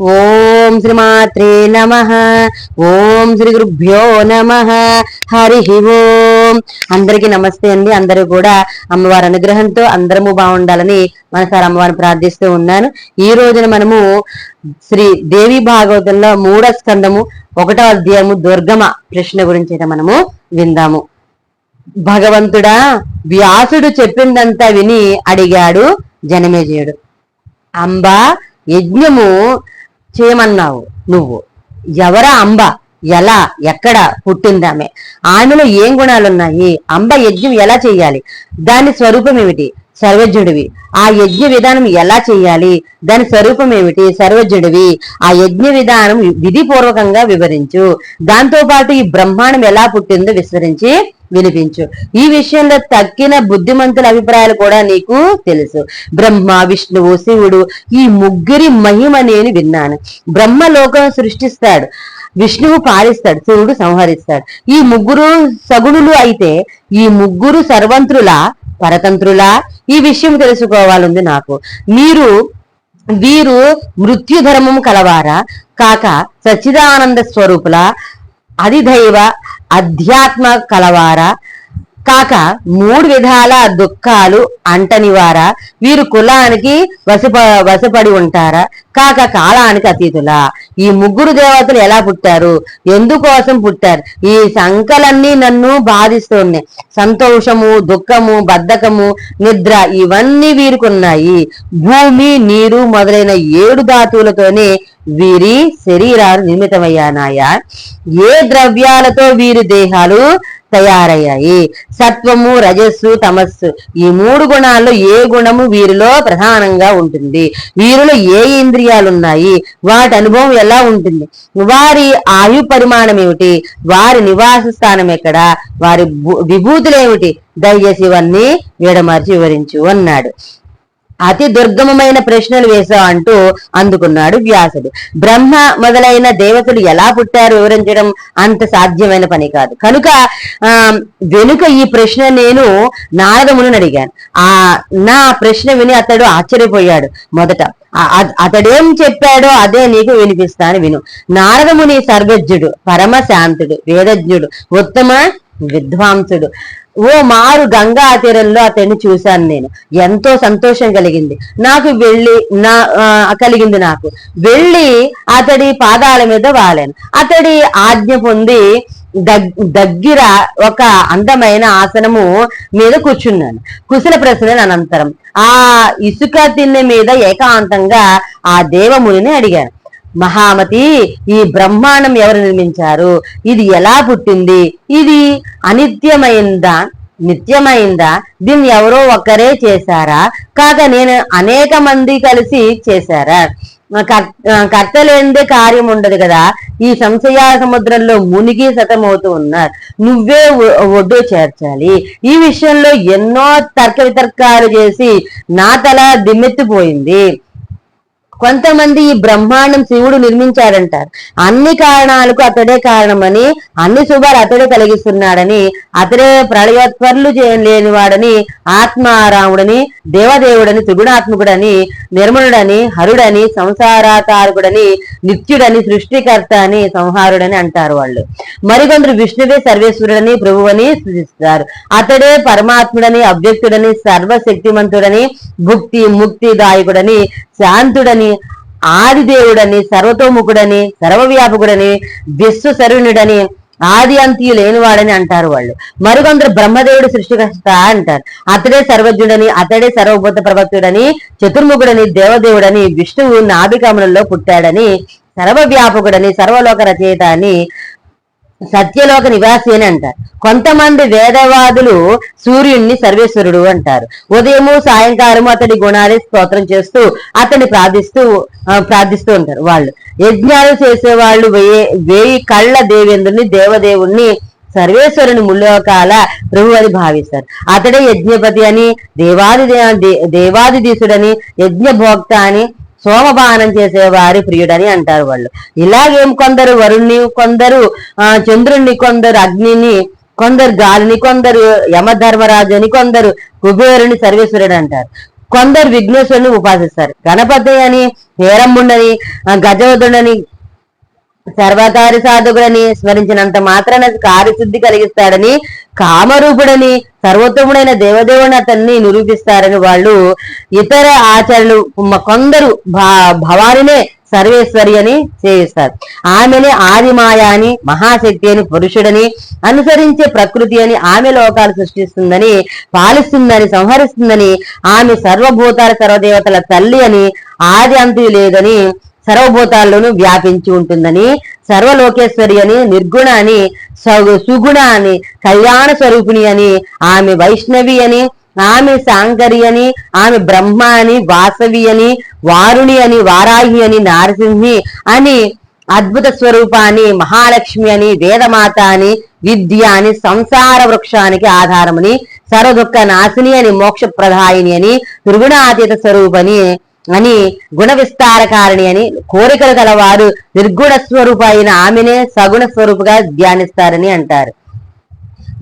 ఓం శ్రీమాత్రే నమ. ఓం శ్రీ గురుభ్యో నమ. హరి ఓం. అందరికీ నమస్తే అండి. అందరూ కూడా అమ్మవారి అనుగ్రహంతో అందరము బాగుండాలని మనసారి అమ్మవారిని ప్రార్థిస్తూ ఉన్నాను. ఈ రోజున మనము శ్రీ దేవి భాగవతంలో మూడో స్కందము ఒకటో అధ్యాయము దుర్గమ ప్రశ్న గురించి అయితే మనము విందాము. భగవంతుడా వ్యాసుడు చెప్పిందంతా విని అడిగాడు జనమేజయుడు. అంబా యజ్ఞము చేయమన్నావు నువ్వు. ఎవరా అంబ? ఎలా? ఎక్కడ? పుట్టిందామే ఆమెలో ఏం గుణాలున్నాయి? అంబ యజ్ఞం ఎలా చేయాలి? దాని స్వరూపం ఏమిటి? సర్వజ్ఞుడివి. ఆ యజ్ఞ విధానం ఎలా చేయాలి? దాని స్వరూపం ఏమిటి? సర్వజ్ఞుడివి. ఆ యజ్ఞ విధానం విధిపూర్వకంగా వివరించు. దాంతో పాటు ఈ బ్రహ్మాండం ఎలా పుట్టిందో విస్తరించి వినిపించు. ఈ విషయంలో తక్కిన బుద్ధిమంతుల అభిప్రాయాలు కూడా నీకు తెలుసు. బ్రహ్మ విష్ణువు శివుడు ఈ ముగ్గురి మహిమ నేను విన్నాను. బ్రహ్మ లోకం సృష్టిస్తాడు. విష్ణువు పాలిస్తాడు. శివుడు సంహరిస్తాడు. ఈ ముగ్గురు సగుణులు అయితే ఈ ముగ్గురు సర్వంత్రుల పరతంత్రులా? ఈ విషయం తెలుసుకోవాలంది నాకు. మీరు వీరు మృత్యుధర్మం కలవారా? కాక సచిదానంద స్వరూపుల? అధిదైవ అధ్యాత్మ కలవారా? కాక మూడు విధాల దుఃఖాలు అంటనివారా. వీరు కులానికి వసప వసపడి ఉంటారా? కాక కాలానికి అతీతులా? ఈ ముగ్గురు దేవతలు ఎలా పుట్టారు? ఎందుకోసం పుట్టారు? ఈ సంకలన్నీ నన్ను బాధిస్తున్నాయి సంతోషము దుఃఖము బద్ధకము నిద్ర ఇవన్నీ వీరుకున్నాయి. భూమి నీరు మొదలైన ఏడు ధాతువులతోనే వీరి శరీరాలు నిర్మితమయ్యానాయా? ఏ ద్రవ్యాలతో వీరి దేహాలు తయారయ్యాయి? సత్వము రజస్సు తమస్సు ఈ మూడు గుణాల్లో ఏ గుణము వీరిలో ప్రధానంగా ఉంటుంది? వీరిలో ఏ ఇంద్రియాలు ఉన్నాయి వాటి అనుభవం ఎలా ఉంటుంది? వారి ఆయు పరిమాణం ఏమిటి వారి నివాస స్థానం ఎక్కడ? వారి విభూతులు ఏమిటి దయచేసి ఇవన్నీ విడమర్చి వివరించు అన్నాడు. అతి దుర్గమమైన ప్రశ్నలు వేశావు అంటూ అందుకున్నాడు వ్యాసుడు. బ్రహ్మ మొదలైన దేవతలు ఎలా పుట్టారు వివరించడం అంత సాధ్యమైన పని కాదు. కనుక ఆ వెనుక ఈ ప్రశ్న నేను నారదమును అడిగాను. ఆ నా ప్రశ్న విని అతడు ఆశ్చర్యపోయాడు. మొదట అతడేం చెప్పాడో అదే నీకు వినిపిస్తాను విను. నారదముని సర్వజ్ఞుడు పరమశాంతుడు వేదజ్ఞుడు ఉత్తమ విద్వాంసుడు. ఓ మారు గంగా తీరంలో అతన్ని చూశాను నేను. ఎంతో సంతోషం కలిగింది. నాకు వెళ్ళి నా కలిగింది నాకు. వెళ్ళి అతడి పాదాల మీద వాలాను. అతడి ఆజ్ఞ పొంది దగ్గర ఒక అందమైన ఆసనము మీద కూర్చున్నాను. కుశల ప్రశ్న అనంతరం ఆ ఇసుక తిన్నె మీద ఏకాంతంగా ఆ దేవముని అడిగాను. మహామతి ఈ బ్రహ్మాండం ఎవరు నిర్మించారు? ఇది ఎలా పుట్టింది? ఇది అనిత్యమైందా? నిత్యమైందా? దీన్ని ఎవరో ఒక్కరే చేశారా? కాక నేను అనేక మంది కలిసి చేశారా? కర్తలేందే కార్యం ఉండదు కదా. ఈ సంశయా సముద్రంలో మునిగి సతమవుతూ ఉన్నారు. నువ్వే ఒడ్డు చేర్చాలి. ఈ విషయంలో ఎన్నో తర్క వితర్కాలు చేసి నా తల దిమ్మెత్తిపోయింది. కొంతమంది ఈ బ్రహ్మాండం శివుడు నిర్మించాడంటారు అన్ని కారణాలకు అతడే కారణమని అన్ని శుభాలు అతడే కలిగిస్తున్నాడని అతడే ప్రళయోత్పర్లు లేనివాడని ఆత్మారాముడని దేవదేవుడని త్రిగుణాత్మకుడని నిర్మలుడని హరుడని సంసారాకారకుడని నిత్యుడని సృష్టికర్త అని సంహారుడని అంటారు వాళ్ళు. మరికొందరు విష్ణువే సర్వేశ్వరుడని ప్రభువని సూచిస్తారు అతడే పరమాత్ముడని అవ్యక్తుడని సర్వశక్తిమంతుడని భుక్తి ముక్తి దాయకుడని శాంతుడని ఆదిదేవుడని సర్వతోముఖుడని సర్వవ్యాపకుడని విశ్వసరుణుడని ఆది అంత్యు లేనివాడని అంటారు వాళ్ళు. మరికొందరు బ్రహ్మదేవుడు సృష్టికర్త అంటారు. అతడే సర్వజ్ఞుడని అతడే సర్వభూత ప్రవక్తుడని చతుర్ముఖుడని దేవదేవుడని విష్ణువు నాభికమలంలో పుట్టాడని సర్వవ్యాపకుడని సర్వలోక రచయిత అని సత్యలోక నివాసి అని అంటారు. కొంతమంది వేదవాదులు సూర్యుణ్ణి సర్వేశ్వరుడు అంటారు. ఉదయము సాయంకాలము అతడి గుణాలే స్తోత్రం చేస్తూ అతన్ని ప్రార్థిస్తూ ప్రార్థిస్తూ ఉంటారు వాళ్ళు. యజ్ఞాలు చేసేవాళ్ళు వేయి వేయి కళ్ళ దేవేంద్రుని దేవదేవుణ్ణి సర్వేశ్వరుని ముల్లోకాల ప్రభు అని భావిస్తారు. అతడే యజ్ఞపతి అని దేవాది దేవాదిదీసుడని యజ్ఞభోక్త అని సోమపానం చేసేవారి ప్రియుడని అంటారు వాళ్ళు. ఇలాగేం కొందరు వరుణ్ణి కొందరు చంద్రుణ్ణి కొందరు అగ్నిని కొందరు గాలిని కొందరు యమధర్మరాజు అని కొందరు కుబేరుని సర్వేశ్వరుడు అంటారు. కొందరు విఘ్నేశ్వరుని ఉపాసిస్తారు. గణపతి అని హేరంబుండని గజవదుడని సర్వకారి సాధకుడని స్మరించినంత మాత్రాన కార్యశుద్ధి కలిగిస్తాడని కామరూపుడని సర్వోత్తముడైన దేవదేవుని అతన్ని నిరూపిస్తారని వాళ్ళు ఇతర ఆచరణలు కొందరు భవానినే సర్వేశ్వరి అని చేయిస్తారు. ఆమెనే ఆదిమాయ అని మహాశక్తి అని పురుషుడని అనుసరించే ప్రకృతి అని ఆమె లోకాలు సృష్టిస్తుందని పాలిస్తుందని సంహరిస్తుందని ఆమె సర్వభూతాల సర్వదేవతల తల్లి అని ఆది అంతు లేదని సర్వభూతాల్లోనూ వ్యాపించి ఉంటుందని సర్వలోకేశ్వరి అని నిర్గుణ అని సుగుణ అని కళ్యాణ స్వరూపిణి అని ఆమె వైష్ణవి అని ఆమె సాంకరి అని ఆమె బ్రహ్మ అని వాసవి అని వారుణి అని వారాహి అని నారసింహి అని అద్భుత స్వరూపాన్ని మహాలక్ష్మి అని వేదమాత అని విద్య అని సంసార వృక్షానికి ఆధారమని సర్వదుఃఖ నాశిని అని మోక్ష ప్రధాయిని అని త్రిగుణాతీత స్వరూపని అని గుణ విస్తారకారిణి అని కోరికలు గలవారు నిర్గుణ స్వరూప అయిన ఆమెనే సగుణ స్వరూపుగా ధ్యానిస్తారని అంటారు.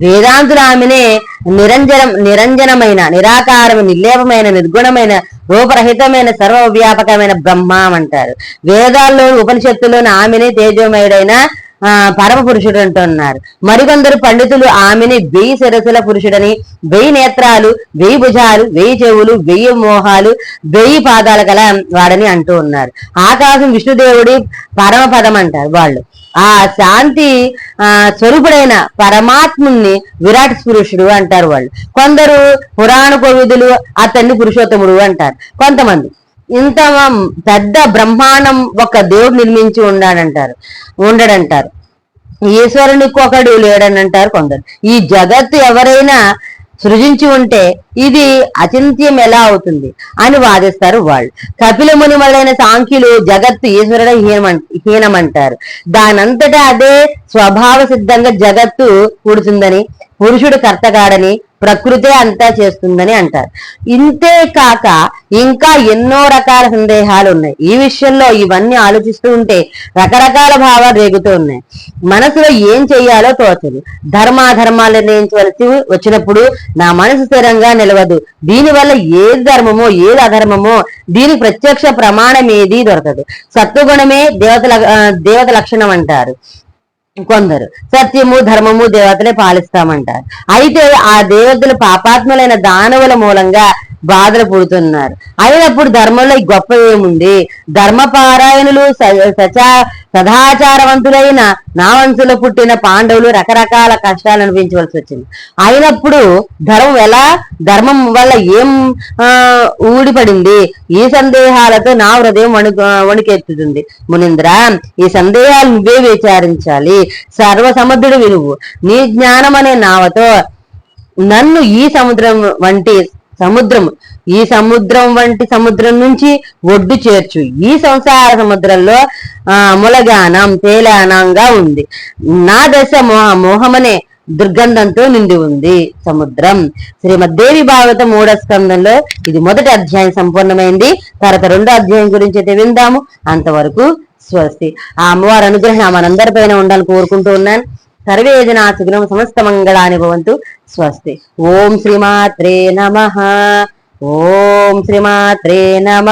వేదాంతులు ఆమెనే నిరంజనం నిరంజనమైన నిరాకారమైన నిర్లేపమైన నిర్గుణమైన రూపరహితమైన సర్వవ్యాపకమైన బ్రహ్మ అంటారు. వేదాల్లోని ఉపనిషత్తులోని ఆమెనే తేజోమయుడైన పరమ పురుషుడు అంటున్నారు మరికొందరు పండితులు ఆమెని వెయ్యి శిరసుల పురుషుడని వెయ్యి నేత్రాలు వెయ్యి భుజాలు వెయ్యి చెవులు వెయ్యి మోహాలు వెయ్యి పాదాల గల వాడని అంటూ ఉన్నారు. ఆకాశం విష్ణుదేవుడి పరమ పదం అంటారు వాళ్ళు. ఆ శాంతి ఆ స్వరూపుడైన పరమాత్ముని విరాట్ పురుషుడు అంటారు వాళ్ళు. కొందరు పురాణ కోవిదులు అతన్ని పురుషోత్తముడు అంటారు. కొంతమంది. ఇంత పెద్ద బ్రహ్మాండం ఒక దేవుడు నిర్మించి ఉండాడంటారు ఉండడంటారు. ఈశ్వరునికి ఒకడు లేడని అంటారు కొందరు. ఈ జగత్తు ఎవరైనా సృజించి ఉంటే ఇది అచింత్యం ఎలా అవుతుంది అని వాదిస్తారు వాళ్ళు. కపిల ముని మొదలైన సాంఖ్యులు జగత్తు ఈశ్వరుడు హీనం హీనమంటారు. దానంతటా అదే స్వభావ సిద్ధంగా జగత్తు కూడుతుందని పురుషుడు కర్తగాడని ప్రకృతే అంతా చేస్తుందని అంటారు. ఇంతే కాక ఇంకా ఎన్నో రకాల సందేహాలు ఉన్నాయి. ఈ విషయంలో ఇవన్నీ ఆలోచిస్తూ ఉంటే రకరకాల భావాలు రేగుతూ ఉన్నాయి. మనసులో ఏం చెయ్యాలో తోచదు. ధర్మాధర్మాలు నిర్ణయించవలసి వచ్చినప్పుడు నా మనసు స్థిరంగా నిలవదు. దీనివల్ల ఏది ధర్మమో ఏది అధర్మమో దీనికి ప్రత్యక్ష ప్రమాణం ఏది దొరకదు. సత్వగుణమే దేవత దేవత లక్షణం అంటారు. కొందరు. సత్యము ధర్మము దేవతలే పాలిస్తామంటారు. అయితే ఆ దేవతలు పాపాత్ములైన దానవుల మూలంగా బాధలు పుడుతున్నారు. అయినప్పుడు ధర్మంలో గొప్ప ఏముంది? ధర్మపారాయణులు సచా సదాచారవంతులైన నా వంశంలో పుట్టిన పాండవులు రకరకాల కష్టాలు అనిపించవలసి వచ్చింది. అయినప్పుడు ధర్మం ఎలా? ధర్మం వల్ల ఏం ఊడిపడింది? ఈ సందేహాలతో నా హృదయం వణు వణికెత్తుతుంది. మునింద్ర ఈ సందేహాలు నువ్వే విచారించాలి. సర్వ సముద్రుడు వినువు నీ జ్ఞానం అనే నావతో నన్ను ఈ సముద్రం వంటి సముద్రం. ఈ సముద్రం వంటి సముద్రం నుంచి ఒడ్డు చేర్చు. ఈ సంసార సముద్రంలో ఆ ములగానం తేలానంగా ఉంది. నా దశ మోహ మోహమనే దుర్గంధంతో నిండి ఉంది సముద్రం. శ్రీమద్దేవి భాగవత మూడో స్కందంలో ఇది మొదటి అధ్యాయం సంపూర్ణమైంది. తర్వాత రెండో అధ్యాయం గురించి అయితే విందాము. అంతవరకు స్వస్తి. ఆ అమ్మవారి అనుగ్రహం మనందరిపైన ఉండాలని కోరుకుంటూ ఉన్నాను. సర్వేజనా సుగ్నం సమస్త మంగళాని భవంతు. స్వస్తి. ఓం శ్రీమాత్రే నమ. ఓం శ్రీమాత్రే నమ.